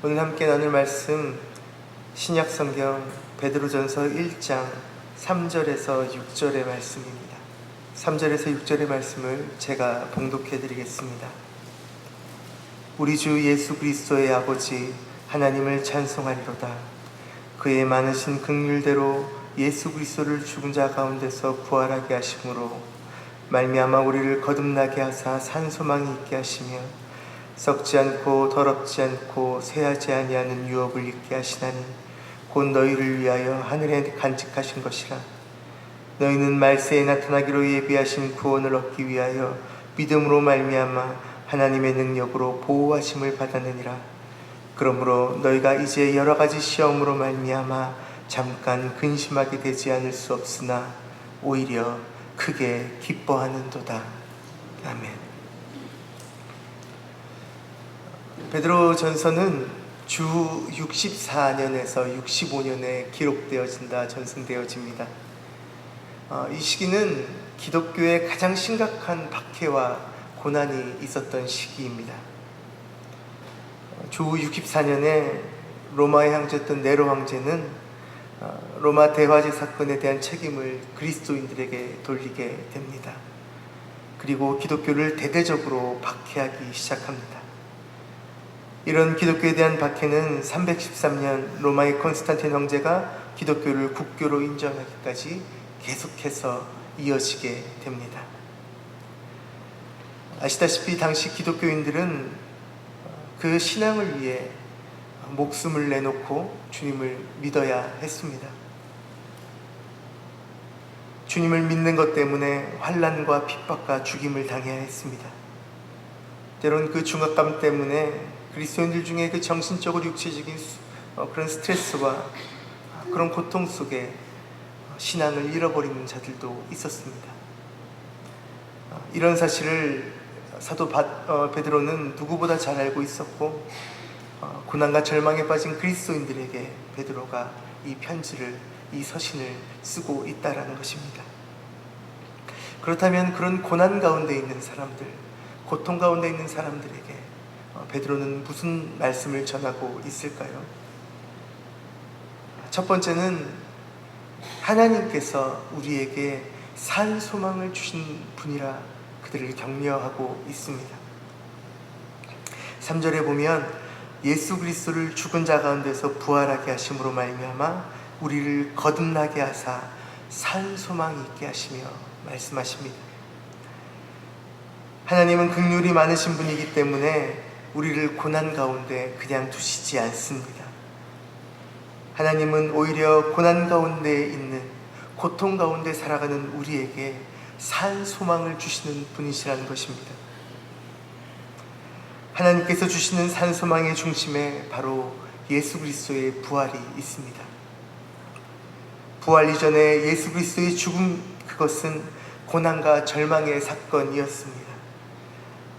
오늘 함께 나눌 말씀 신약 성경 베드로전서 1장 3절에서 6절의 말씀입니다. 3절에서 6절의 말씀을 제가 봉독해 드리겠습니다. 우리 주 예수 그리스도의 아버지 하나님을 찬송하리로다. 그의 많으신 긍휼대로 예수 그리스도를 죽은 자 가운데서 부활하게 하심으로 말미암아 우리를 거듭나게 하사 산 소망이 있게 하시며 썩지 않고 더럽지 않고 쇠하지 아니하는 유업을 있게 하시나니 곧 너희를 위하여 하늘에 간직하신 것이라. 너희는 말세에 나타나기로 예비하신 구원을 얻기 위하여 믿음으로 말미암아 하나님의 능력으로 보호하심을 받았느니라. 그러므로 너희가 이제 여러 가지 시험으로 말미암아 잠깐 근심하게 되지 않을 수 없으나 오히려 크게 기뻐하는도다. 아멘. 베드로 전서는 주 64년에서 65년에 기록되어진다 전승되어집니다. 어, 이 시기는 기독교의 가장 심각한 박해와 고난이 있었던 시기입니다. 어, 주 64년에 로마의 황제였던 네로 황제는 어, 로마 대화제 사건에 대한 책임을 그리스도인들에게 돌리게 됩니다. 그리고 기독교를 대대적으로 박해하기 시작합니다. 이런 기독교에 대한 박해는 313년 로마의 콘스탄틴 황제가 기독교를 국교로 인정하기까지 계속해서 이어지게 됩니다. 아시다시피 당시 기독교인들은 그 신앙을 위해 목숨을 내놓고 주님을 믿어야 했습니다. 주님을 믿는 것 때문에 환란과 핍박과 죽임을 당해야 했습니다. 때론 그 중압감 때문에 그리스도인들 중에 그 정신적으로 육체적인 어, 그런 스트레스와 그런 고통 속에 신앙을 잃어버리는 자들도 있었습니다. 어, 이런 사실을 사도 어, 베드로는 누구보다 잘 알고 있었고 고난과 절망에 빠진 그리스도인들에게 베드로가 이 편지를 이 서신을 쓰고 있다라는 것입니다. 그렇다면 그런 고난 가운데 있는 사람들, 고통 가운데 있는 사람들에게 어, 베드로는 무슨 말씀을 전하고 있을까요? 첫 번째는 하나님께서 우리에게 산 소망을 주신 분이라 그들을 격려하고 있습니다. 3절에 보면 예수 그리스도를 죽은 자 가운데서 부활하게 하심으로 말미암아 우리를 거듭나게 하사 산 소망이 있게 하시며 말씀하십니다. 하나님은 극률이 많으신 분이기 때문에 우리를 고난 가운데 그냥 두시지 않습니다. 하나님은 오히려 고난 가운데 있는 고통 가운데 살아가는 우리에게 산 소망을 주시는 분이시라는 것입니다. 하나님께서 주시는 산 소망의 중심에 바로 예수 그리스도의 부활이 있습니다. 부활 이전에 예수 그리스도의 죽음 그것은 고난과 절망의 사건이었습니다.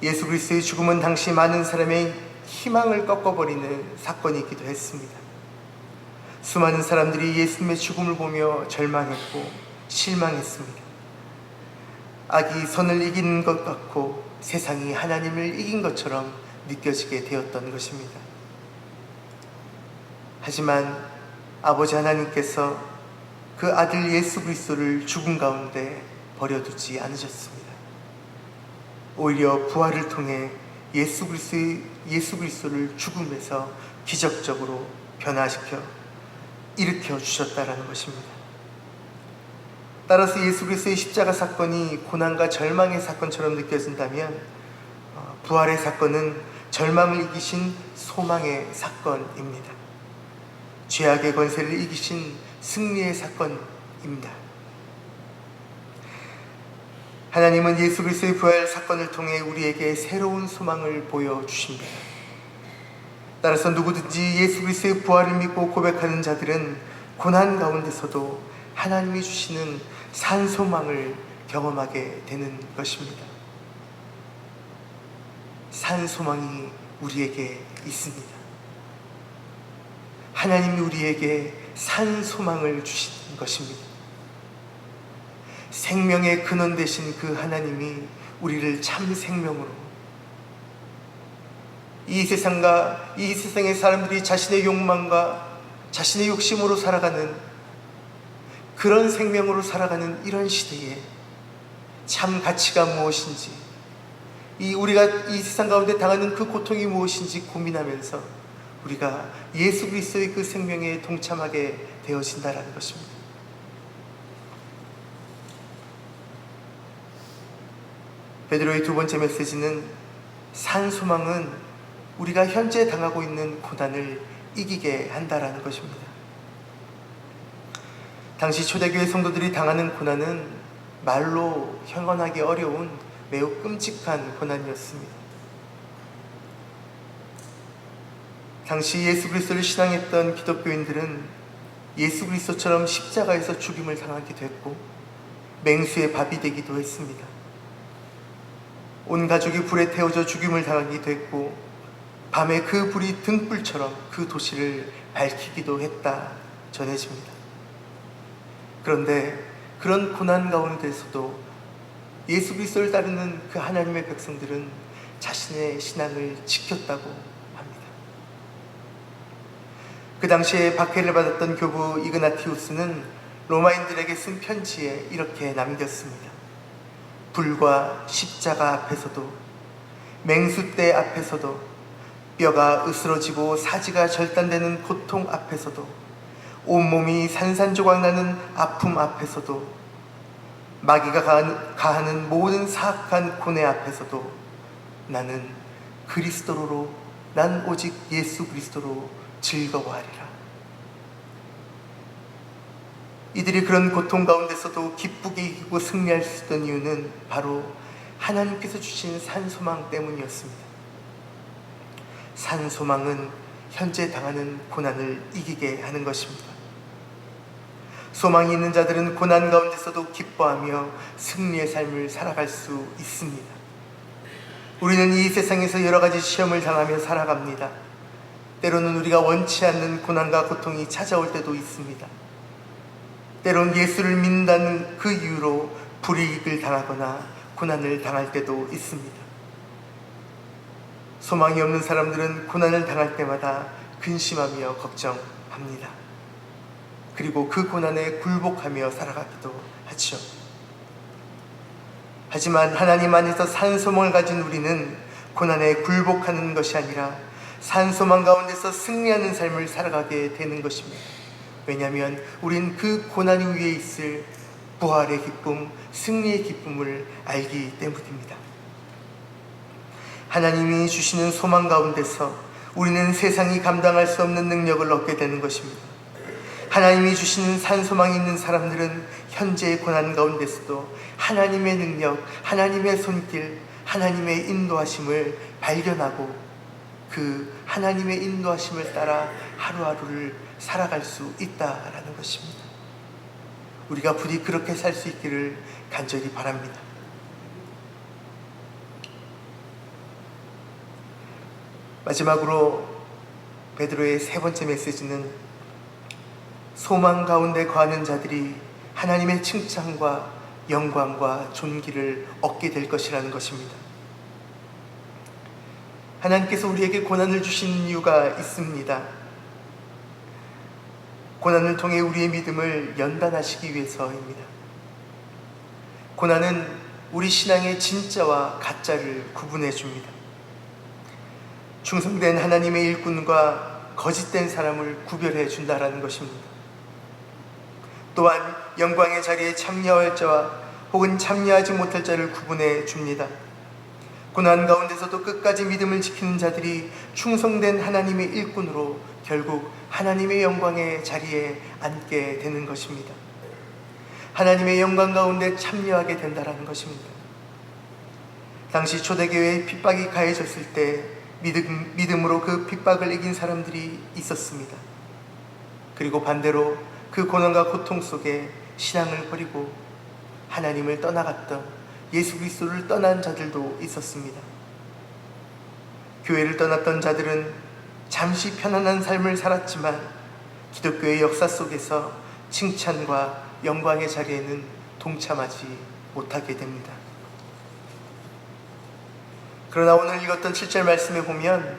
예수 그리스도의 죽음은 당시 많은 사람의 희망을 꺾어버리는 사건이기도 했습니다. 수많은 사람들이 예수님의 죽음을 보며 절망했고 실망했습니다. 악이 선을 이기는 것 같고 세상이 하나님을 이긴 것처럼 느껴지게 되었던 것입니다. 하지만 아버지 하나님께서 그 아들 예수 그리스도를 죽음 가운데 버려두지 않으셨습니다. 오히려 부활을 통해 예수 그리스도의 예수 그리스도를 죽음에서 기적적으로 변화시켜 일으켜 주셨다라는 것입니다. 따라서 예수 그리스도의 십자가 사건이 고난과 절망의 사건처럼 느껴진다면 어, 부활의 사건은 절망을 이기신 소망의 사건입니다. 죄악의 권세를 이기신 승리의 사건입니다. 하나님은 예수 그리스도의 부활 사건을 통해 우리에게 새로운 소망을 보여 주십니다. 따라서 누구든지 예수 그리스도의 부활을 믿고 고백하는 자들은 고난 가운데서도 하나님이 주시는 산 소망을 경험하게 되는 것입니다. 산 소망이 우리에게 있습니다. 하나님이 우리에게 산 소망을 주신 것입니다. 생명의 근원 되신 그 하나님이 우리를 참 생명으로 이 세상과 이 세상의 사람들이 자신의 욕망과 자신의 욕심으로 살아가는 그런 생명으로 살아가는 이런 시대에 참 가치가 무엇인지 이 우리가 이 세상 가운데 당하는 그 고통이 무엇인지 고민하면서 우리가 예수 그리스도의 그 생명에 동참하게 되어진다라는 것입니다. 베드로의 두 번째 메시지는 산 소망은 우리가 현재 당하고 있는 고난을 이기게 한다라는 것입니다. 당시 초대교회 성도들이 당하는 고난은 말로 형언하기 어려운 매우 끔찍한 고난이었습니다. 당시 예수 그리스도를 신앙했던 기독교인들은 예수 그리스도처럼 십자가에서 죽임을 당하기도 했고 맹수의 밥이 되기도 했습니다. 온 가족이 불에 태워져 죽임을 당하기도 했고 밤에 그 불이 등불처럼 그 도시를 밝히기도 했다 전해집니다. 그런데 그런 고난 가운데서도 예수 그리스도를 따르는 그 하나님의 백성들은 자신의 신앙을 지켰다고 합니다. 그 당시에 박해를 받았던 교부 이그나티우스는 로마인들에게 쓴 편지에 이렇게 남겼습니다. 불과 십자가 앞에서도 맹수대 앞에서도 뼈가 으스러지고 사지가 절단되는 고통 앞에서도 온몸이 산산조각 나는 아픔 앞에서도 마귀가 가하는 모든 사악한 고뇌 앞에서도 나는 그리스도로 난 오직 예수 그리스도로 즐거워하리라. 이들이 그런 고통 가운데서도 기쁘게 이기고 승리할 수 있던 이유는 바로 하나님께서 주신 산소망 때문이었습니다. 산소망은 현재 당하는 고난을 이기게 하는 것입니다. 소망이 있는 자들은 고난 가운데서도 기뻐하며 승리의 삶을 살아갈 수 있습니다. 우리는 이 세상에서 여러 가지 시험을 당하며 살아갑니다. 때로는 우리가 원치 않는 고난과 고통이 찾아올 때도 있습니다. 때론 예수를 믿는다는 그 이유로 불이익을 당하거나 고난을 당할 때도 있습니다. 소망이 없는 사람들은 고난을 당할 때마다 근심하며 걱정합니다. 그리고 그 고난에 굴복하며 살아가기도 하죠. 하지만 하나님 안에서 산소망을 가진 우리는 고난에 굴복하는 것이 아니라 산소망 가운데서 승리하는 삶을 살아가게 되는 것입니다. 왜냐하면 우린 그 고난 위에 있을 부활의 기쁨, 승리의 기쁨을 알기 때문입니다. 하나님이 주시는 소망 가운데서 우리는 세상이 감당할 수 없는 능력을 얻게 되는 것입니다. 하나님이 주시는 산소망이 있는 사람들은 현재의 고난 가운데서도 하나님의 능력, 하나님의 손길, 하나님의 인도하심을 발견하고 그 하나님의 인도하심을 따라 하루하루를 살아갈 수 있다라는 것입니다. 우리가 부디 그렇게 살 수 있기를 간절히 바랍니다. 마지막으로 베드로의 세 번째 메시지는 소망 가운데 거하는 자들이 하나님의 칭찬과 영광과 존귀를 얻게 될 것이라는 것입니다. 하나님께서 우리에게 고난을 주신 이유가 있습니다. 고난을 통해 우리의 믿음을 연단하시기 위해서입니다. 고난은 우리 신앙의 진짜와 가짜를 구분해 줍니다. 충성된 하나님의 일꾼과 거짓된 사람을 구별해 준다라는 것입니다. 또한 영광의 자리에 참여할 자와 혹은 참여하지 못할 자를 구분해 줍니다. 고난 가운데서도 끝까지 믿음을 지키는 자들이 충성된 하나님의 일꾼으로 결국 하나님의 영광의 자리에 앉게 되는 것입니다. 하나님의 영광 가운데 참여하게 된다라는 것입니다. 당시 초대교회에 핍박이 가해졌을 때 믿음, 믿음으로 그 핍박을 이긴 사람들이 있었습니다. 그리고 반대로 그 고난과 고통 속에 신앙을 버리고 하나님을 떠나갔던 예수 그리스도를 떠난 자들도 있었습니다. 교회를 떠났던 자들은 잠시 편안한 삶을 살았지만 기독교의 역사 속에서 칭찬과 영광의 자리에는 동참하지 못하게 됩니다. 그러나 오늘 읽었던 7절 말씀에 보면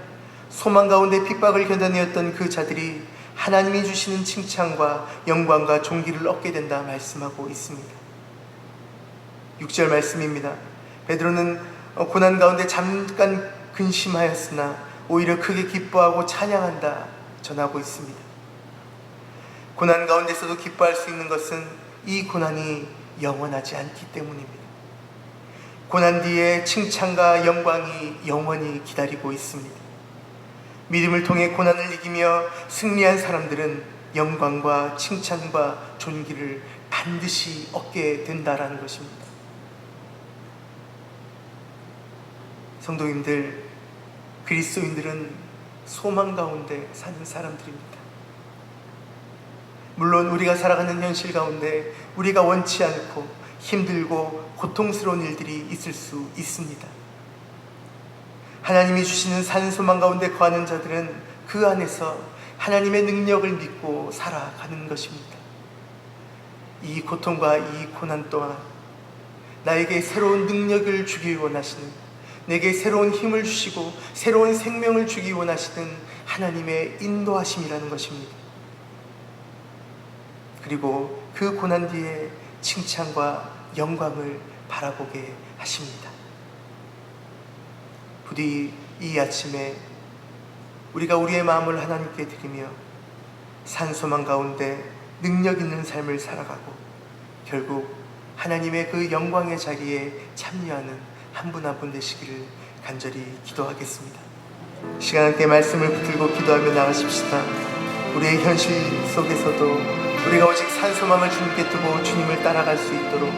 소망 가운데 핍박을 견뎌내었던 그 자들이 하나님이 주시는 칭찬과 영광과 존귀를 얻게 된다 말씀하고 있습니다. 6절 말씀입니다. 베드로는 어, 고난 가운데 잠깐 근심하였으나 오히려 크게 기뻐하고 찬양한다 전하고 있습니다. 고난 가운데서도 기뻐할 수 있는 것은 이 고난이 영원하지 않기 때문입니다. 고난 뒤에 칭찬과 영광이 영원히 기다리고 있습니다. 믿음을 통해 고난을 이기며 승리한 사람들은 영광과 칭찬과 존귀를 반드시 얻게 된다라는 것입니다. 성도님들, 그리스도인들은 소망 가운데 사는 사람들입니다. 물론 우리가 살아가는 현실 가운데 우리가 원치 않고 힘들고 고통스러운 일들이 있을 수 있습니다. 하나님이 주시는 산 소망 가운데 거하는 자들은 그 안에서 하나님의 능력을 믿고 살아가는 것입니다. 이 고통과 이 고난 또한 나에게 새로운 능력을 주기 원하시는 내게 새로운 힘을 주시고 새로운 생명을 주기 원하시는 하나님의 인도하심이라는 것입니다. 그리고 그 고난 뒤에 칭찬과 영광을 바라보게 하십니다. 부디 이 아침에 우리가 우리의 마음을 하나님께 드리며 산소망 가운데 능력 있는 삶을 살아가고 결국 하나님의 그 영광의 자리에 참여하는 한 분 한 분 되시기를 간절히 기도하겠습니다. 시간 함께 말씀을 붙들고 기도하며 나가십시다. 우리의 현실 속에서도 우리가 오직 산소망을 주님께 두고 주님을 따라갈 수 있도록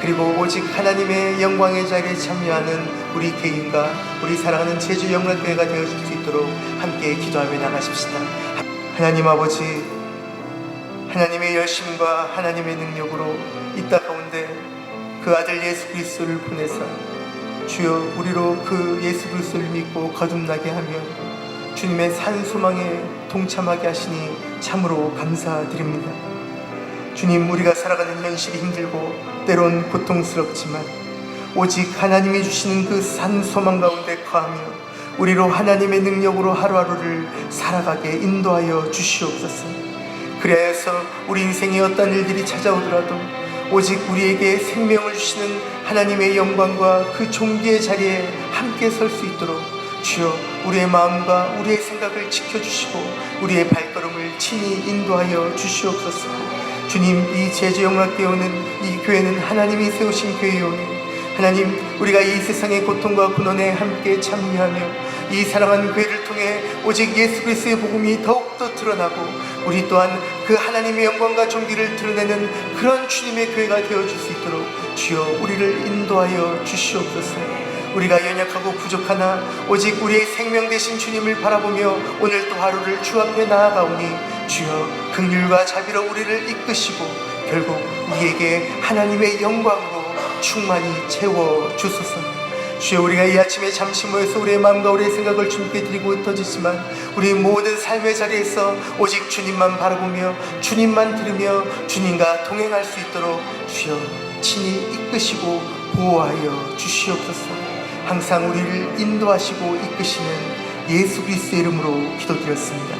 그리고 오직 하나님의 영광의 자리에 참여하는 우리 개인과 우리 사랑하는 제주 영락교회가 되어줄 수 있도록 함께 기도하며 나가십시다. 하나님 아버지 하나님의 열심과 하나님의 능력으로 이땅 가운데 그 아들 예수 그리스도를 보내사 주여 우리로 그 예수 그리스도를 믿고 거듭나게 하며 주님의 산 소망에 동참하게 하시니 참으로 감사드립니다. 주님 우리가 살아가는 현실이 힘들고 때론 고통스럽지만 오직 하나님이 주시는 그 산 소망 가운데 거하며 우리로 하나님의 능력으로 하루하루를 살아가게 인도하여 주시옵소서. 그래서 우리 인생에 어떤 일들이 찾아오더라도 오직 우리에게 생명을 주시는 하나님의 영광과 그 종기의 자리에 함께 설 수 있도록 주여 우리의 마음과 우리의 생각을 지켜주시고 우리의 발걸음을 친히 인도하여 주시옵소서. 주님 이 제주영락 교회는 이 교회는 하나님이 세우신 교회요니 하나님 우리가 이 세상의 고통과 고난에 함께 참여하며 이 사랑하는 교회를 통해 오직 예수 그리스도의 복음이 더욱 더 드러나고 우리 또한 그 하나님의 영광과 존귀를 드러내는 그런 주님의 교회가 되어줄 수 있도록 주여 우리를 인도하여 주시옵소서 우리가 연약하고 부족하나 오직 우리의 생명 되신 주님을 바라보며 오늘 또 하루를 주 앞에 나아가오니 주여 긍휼과 자비로 우리를 이끄시고 결국 우리에게 하나님의 영광으로 충만히 채워 주소서. 주여 우리가 이 아침에 잠시 모여서 우리의 마음과 우리의 생각을 주님께 드리고 흩어지지만 우리 모든 삶의 자리에서 오직 주님만 바라보며 주님만 들으며 주님과 동행할 수 있도록 주여 친히 이끄시고 보호하여 주시옵소서. 항상 우리를 인도하시고 이끄시는 예수 그리스도의 이름으로 기도드렸습니다.